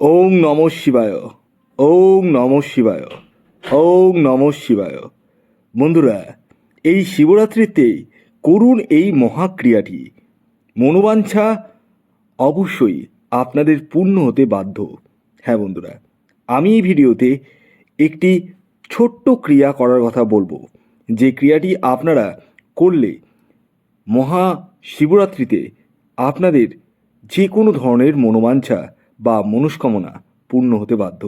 ওং নম শিবায় ওং নম শিবায় ওং নম শিবায়। বন্ধুরা, এই শিবরাত্রিতে করুন এই মহাক্রিয়াটি। মনোবাঞ্ছা অবশ্যই আপনাদের পূর্ণ হতে বাধ্য। হ্যাঁ বন্ধুরা, আমি এই ভিডিওতে একটি ছোট্ট ক্রিয়া করার কথা বলব। যে ক্রিয়াটি আপনারা করলে মহা শিবরাত্রিতে আপনাদের যে কোনো ধরনের মনোবাঞ্ছা বা মনস্কামনা পূর্ণ হতে বাধ্য।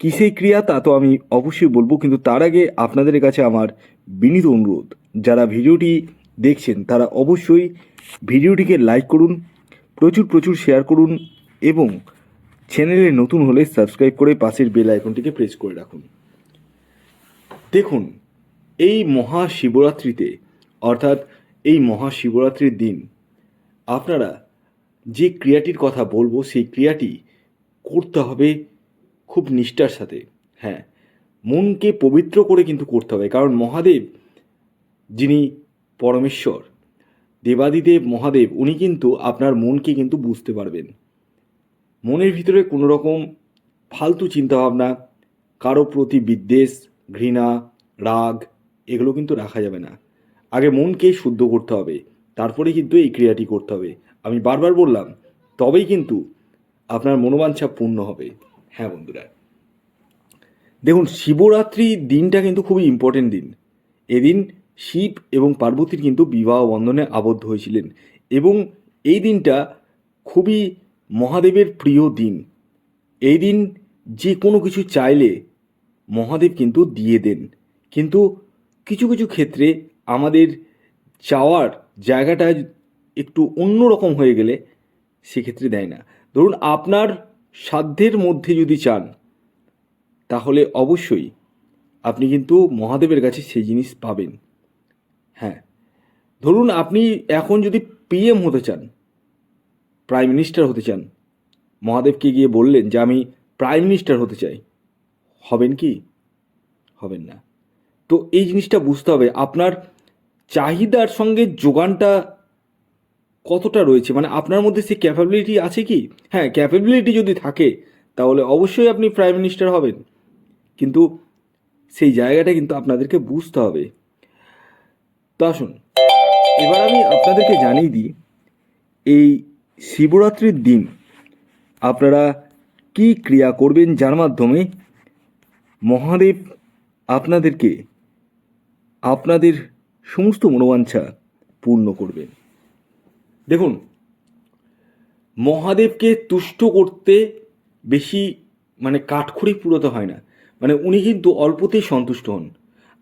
কী সেই ক্রিয়া তা তো আমি অবশ্যই বলব, কিন্তু তার আগে আপনাদের কাছে আমার বিনীত অনুরোধ। যারা ভিডিওটি দেখছেন, তারা অবশ্যই ভিডিওটিকে লাইক করুন, প্রচুর প্রচুর শেয়ার করুন এবং চ্যানেলে নতুন হলে সাবস্ক্রাইব করে পাশের বেল আইকনটিকে প্রেস করে রাখুন। দেখুন, এই মহাশিবরাত্রিতে, অর্থাৎ এই মহাশিবরাত্রির দিন, আপনারা যে ক্রিয়াটির কথা বলব, সেই ক্রিয়াটি করতে হবে খুব নিষ্ঠার সাথে। হ্যাঁ মনকে পবিত্র করে কিন্তু করতে হবে। কারণ মহাদেব, যিনি পরমেশ্বর, দেবাদিদেব মহাদেব, উনি কিন্তু আপনার মনকে কিন্তু বুঝতে পারবেন। মনের ভিতরে কোনো রকম ফালতু চিন্তাভাবনা, কারও প্রতি বিদ্বেষ, ঘৃণা, রাগ, এগুলো কিন্তু রাখা যাবে না। আগে মনকে শুদ্ধ করতে হবে। তারপরে কিন্তু এই ক্রিয়াটি করতে হবে। আমি বারবার বললাম, তবেই কিন্তু আপনার মনোবাঞ্ছা পূর্ণ হবে। হ্যাঁ বন্ধুরা। দেখুন, শিবরাত্রি দিনটা কিন্তু খুবই ইম্পর্টেন্ট দিন। এদিন শিব এবং পার্বতীর কিন্তু বিবাহ বন্ধনে আবদ্ধ হয়েছিলেন এবং এই দিনটা খুবই মহাদেবের প্রিয় দিন। এই দিন যে কোনো কিছু চাইলে মহাদেব কিন্তু দিয়ে দেন। কিন্তু কিছু কিছু ক্ষেত্রে আমাদের চাওয়ার জায়গাটা একটু অন্যরকম হয়ে গেলে সেক্ষেত্রে দেয় না। ধরুন আপনার সাধ্যের মধ্যে যদি চান, তাহলে অবশ্যই আপনি কিন্তু মহাদেবের কাছে সেই জিনিস পাবেন। হ্যাঁ ধরুন আপনি এখন যদি পিএম হতে চান প্রাইম মিনিস্টার হতে চান, মহাদেবকে গিয়ে বললেন যে আমি প্রাইম মিনিস্টার হতে চাই, হবেন কি? হবেন না। তো এই জিনিসটা বুঝতে হবে, আপনার চাহিদার সঙ্গে যোগানটা কতটা রয়েছে? মানে আপনার মধ্যে সেই ক্যাপাবিলিটি আছে কি? হ্যাঁ ক্যাপাবিলিটি যদি থাকে, তাহলে অবশ্যই আপনি প্রাইম মিনিস্টার হবেন। কিন্তু সেই জায়গাটা কিন্তু আপনাদেরকে বুঝতে হবে। তো আসুন, এবার আমি আপনাদেরকে জানিয়ে দিই, এই শিবরাত্রির দিন আপনারা কি ক্রিয়া করবেন? যার মাধ্যমে মহাদেব আপনাদেরকে, আপনাদের সমস্ত মনোবাঞ্ছা পূর্ণ করবেন। দেখুন, মহাদেবকে তুষ্ট করতে বেশি মানে কাঠখড়ি পুরোতে হয় না। মানে উনি কিন্তু অল্পতেই সন্তুষ্ট হন।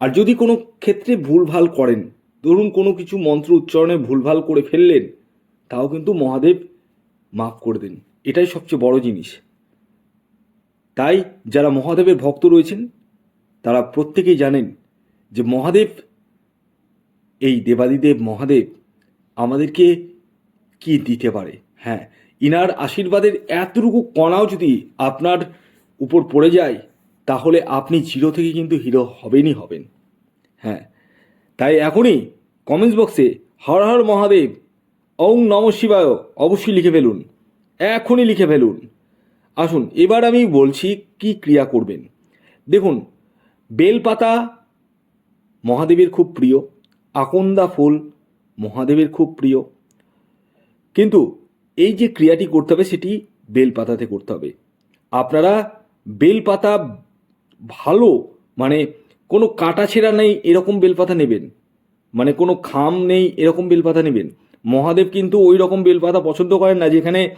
আর যদি কোনো ক্ষেত্রে ভুলভাল করেন, ধরুন কোনো কিছু মন্ত্র উচ্চারণে ভুলভাল করে ফেললেন, তাও কিন্তু মহাদেব মাফ করে দেন। এটাই সবচেয়ে বড় জিনিস। তাই যারা মহাদেবের ভক্ত রয়েছেন, তারা প্রত্যেকেই জানেন যে মহাদেব এই দেবাদিদেব মহাদেব আমাদেরকে কি দিতে পারে? হ্যাঁ ইনার আশীর্বাদের এতটুকু কণাও যদি আপনার উপর পড়ে যায়, তাহলে আপনি জিরো থেকে কিন্তু হিরো হবেনই হবেন। হ্যাঁ তাই এখনই কমেন্টস বক্সে হর হর মহাদেব, ওং নম শিবায় অবশ্যই লিখে ফেলুন। এখনই লিখে ফেলুন। আসুন, এবার আমি বলছি কি ক্রিয়া করবেন। দেখুন, বেলপাতা মহাদেবের খুব প্রিয়। আকন্দা ফুল মহাদেবের খুব প্রিয়। কিন্তু এই যে ক্রিয়াটি করতে হবে, সেটি বেলপাতাতে করতে হবে। আপনারা বেলপাতা ভালো মানে কোনো কাটা ছেঁড়া নেই এরকম বেলপাতা নেবেন। মানে কোনো খাম নেই এরকম বেলপাতা নেবেন। মহাদেব কিন্তু ওই রকম বেলপাতা পছন্দ করেন না, যেখানে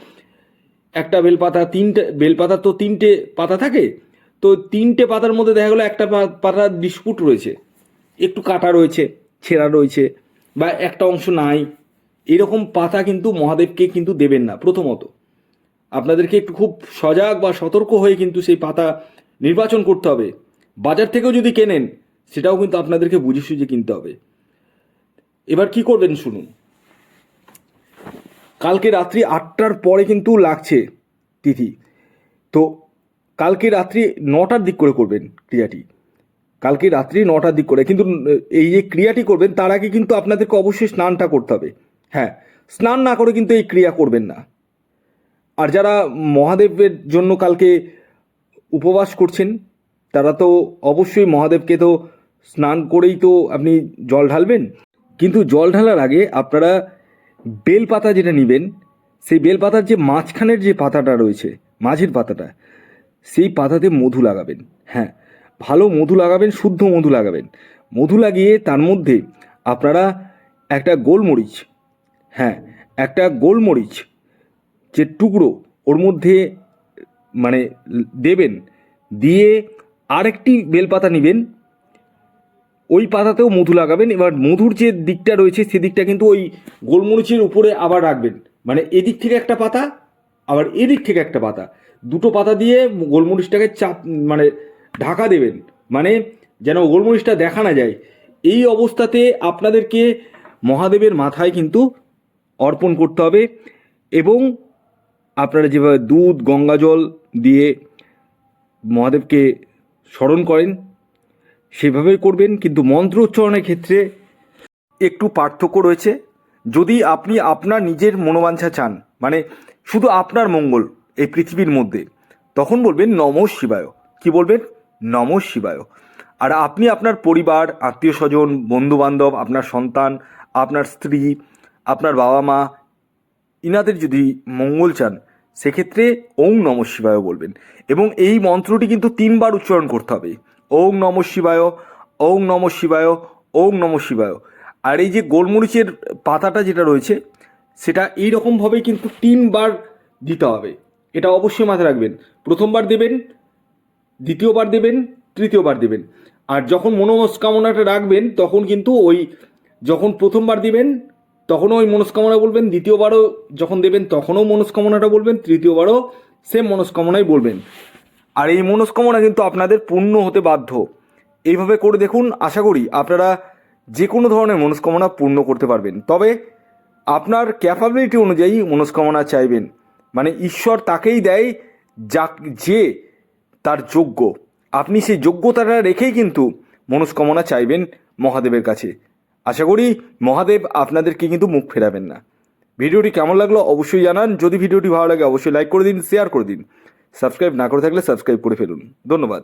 একটা বেলপাতা তিনটে, বেলপাতা তো তিনটে পাতা থাকে, তো তিনটে পাতার মধ্যে দেখা গেলো একটা পাতা ডিসপুট রয়েছে। একটু কাটা রয়েছে। ছেঁড়া রয়েছে বা একটা অংশ নাই, এরকম পাতা কিন্তু মহাদেবকে কিন্তু দেবেন না প্রথমত। আপনাদেরকে একটু খুব সজাগ বা সতর্ক হয়ে কিন্তু সেই পাতা নির্বাচন করতে হবে। বাজার থেকেও যদি কেনেন, সেটাও কিন্তু আপনাদেরকে বুঝে সুঝে কিনতে হবে। এবার কি করবেন শুনুন। কালকে রাত্রি আটটার পরে কিন্তু লাগছে তিথি। তো কালকে রাত্রি নটার দিক করে করবেন ক্রিয়াটি। কালকে রাত্রি নটার দিক করে। কিন্তু এই যে ক্রিয়াটি করবেন, তার আগে কিন্তু আপনাদেরকে অবশ্যই স্নানটা করতে হবে। হ্যাঁ স্নান না করে কিন্তু এই ক্রিয়া করবেন না। আর যারা মহাদেবের জন্য কালকে উপবাস করছেন, তারা তো অবশ্যই মহাদেবকে তো স্নান করেই তো আপনি জল ঢালবেন। কিন্তু জল ঢালার আগে আপনারা বেলপাতা যেটা নেবেন, সেই বেলপাতার যে মাঝখানের যে পাতাটা রয়েছে, মাঝের পাতাটা, সেই পাতাতে মধু লাগাবেন। হ্যাঁ ভালো মধু লাগাবেন, শুদ্ধ মধু লাগাবেন। মধু লাগিয়ে তার মধ্যে আপনারা একটা গোলমরিচ হ্যাঁ একটা গোলমরিচ যে টুকরো ওর মধ্যে মানে দেবেন, দিয়ে আরেকটি বেলপাতা নেবেন। ওই পাতাতেও মধু লাগাবেন, এবার মধুর যে দিকটা রয়েছে সেদিকটা কিন্তু ওই গোলমরিচের উপরে আবার রাখবেন। মানে এদিক থেকে একটা পাতা, আবার এদিক থেকে একটা পাতা। দুটো পাতা দিয়ে গোলমরিচটাকে চাপ মানে ঢাকা দেবেন। মানে যেন গোলমরিচটা দেখা না যায়। এই অবস্থাতে আপনাদেরকে মহাদেবের মাথায় কিন্তু অর্পণ করতে হবে এবং আপনারা যেভাবে দুধ, গঙ্গা জল দিয়ে মহাদেবকে স্মরণ করেন, সেভাবেই করবেন। কিন্তু মন্ত্র উচ্চারণের ক্ষেত্রে একটু পার্থক্য রয়েছে। যদি আপনি আপনার নিজের মনোবাঞ্ছা চান মানে শুধু আপনার মঙ্গল এই পৃথিবীর মধ্যে, তখন বলবেন নম শিবায়। কি বলবেন? নম শিবায়। আর আপনি আপনার পরিবার, আত্মীয় স্বজন বন্ধু বান্ধব আপনার সন্তান, আপনার স্ত্রী, আপনার বাবা মা, ইনাদের যদি মঙ্গল চান, সেক্ষেত্রে ওং নম শিবায় বলবেন। এবং এই মন্ত্রটি কিন্তু তিনবার উচ্চারণ করতে হবে। ওং নম শিবায়, ওং নম শিবায়, ওং নম শিবায়। আর এই যে গোলমরিচের পাতাটা যেটা রয়েছে, সেটা এই রকমভাবেই কিন্তু তিনবার দিতে হবে। এটা অবশ্যই মাথায় রাখবেন। প্রথমবার দেবেন দ্বিতীয়বার দেবেন, তৃতীয়বার দেবেন। আর যখন মনস্কামনাটা রাখবেন, তখন কিন্তু ওই যখন প্রথমবার দিবেন, তখনও ওই মনস্কামনা বলবেন, দ্বিতীয়বারও যখন দেবেন, তখনও মনস্কামনাটা বলবেন, তৃতীয়বারও সেম মনস্কামনাই বলবেন। আর এই মনস্কামনা কিন্তু আপনাদের পূর্ণ হতে বাধ্য। এইভাবে করে দেখুন, আশা করি আপনারা যে কোনো ধরনের মনস্কামনা পূর্ণ করতে পারবেন। তবে আপনার ক্যাপাবিলিটি অনুযায়ী মনস্কামনা চাইবেন। মানে ঈশ্বর তাকেই দেয় যা যে তার যোগ্য। আপনি সেই যোগ্যতাটা রেখেই কিন্তু মনস্কামনা চাইবেন মহাদেবের কাছে। আশা করি মহাদেব আপনাদেরকে কিন্তু মুখ ফেরাবেন না। ভিডিওটি কেমন লাগল অবশ্যই জানান। যদি ভিডিওটি ভালো লাগে, অবশ্যই লাইক করে দিন শেয়ার করে দিন। সাবস্ক্রাইব না করে থাকলে সাবস্ক্রাইব করে ফেলুন। ধন্যবাদ।